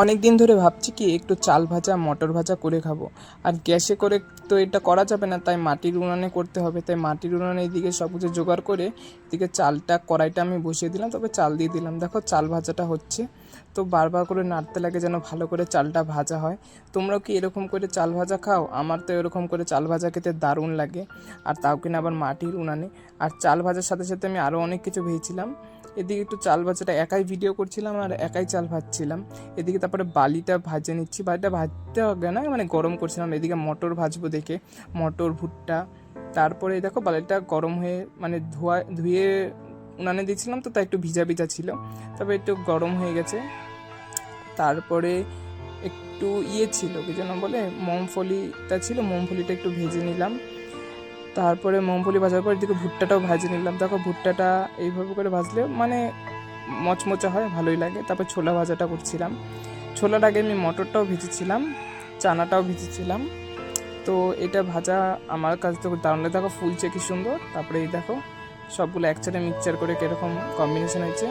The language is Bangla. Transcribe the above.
অনেক দিন ধরে ভাবছি কি, একটু চাল ভাজা, মটর ভাজা করে খাব। আর গ্যাসে করে তো এটা করা যাবে না, তাই মাটির উনানে করতে হবে। তাই মাটির উনানে এদিকে সব কিছু জোগাড় করে এদিকে চালটা, কড়াইটা আমি বসিয়ে দিলাম, তবে চাল দিয়ে দিলাম। দেখো চাল ভাজাটা হচ্ছে, তো বারবার করে নাড়তে লাগে যেন ভালো করে চালটা ভাজা হয়। তোমরাও কি এরকম করে চাল ভাজা খাও? আমার তো এরকম করে চাল ভাজা খেতে দারুণ লাগে। আর তাও কিনা আবার মাটির উনানে। আর চাল ভাজার সাথে সাথে আমি আরও অনেক কিছু ভেবেছিলাম এদিকে একটু চাল ভাজাটা একাই ভিডিও করছিলাম আর একাই চাল ভাজছিলাম। এদিকে তারপরে বালিটা ভাজে নিচ্ছি। বালিটা ভাজতে হবে না মানে গরম করছিলাম। এদিকে মটর ভাজবো দেখে, মটর, ভুট্টা। তারপরে দেখো বালিটা গরম হয়ে মানে ধোয়া, ধুয়ে উনানে দিয়েছিলাম তো, তাই একটু ভিজা ভিজা ছিল। তবে একটু গরম হয়ে গেছে। তারপরে একটু ইয়ে ছিল, কি যেন বলে মুমফলিটা ছিল মুমফলিটা একটু ভেজে নিলাম। তারপরে মুমফলি ভাজার পর এদিকে ভুট্টাটাও ভাজে নিলাম। দেখো ভুট্টাটা এইভাবে করে ভাজলে মানে মচমচা হয়, ভালোই লাগে। তারপর ছোলা ভাজাটা করছিলাম। ছোলার আগে আমি মটরটাও ভেজেছিলাম, চানাটাও ভেজেছিলাম। তো এটা ভাজা আমার কাছে তো দারুণ দেখো ফুলছে কি সুন্দর। তারপরে এই দেখো, সবগুলো একসাথে মিক্সচার করে কীরকম কম্বিনেশন হয়েছে।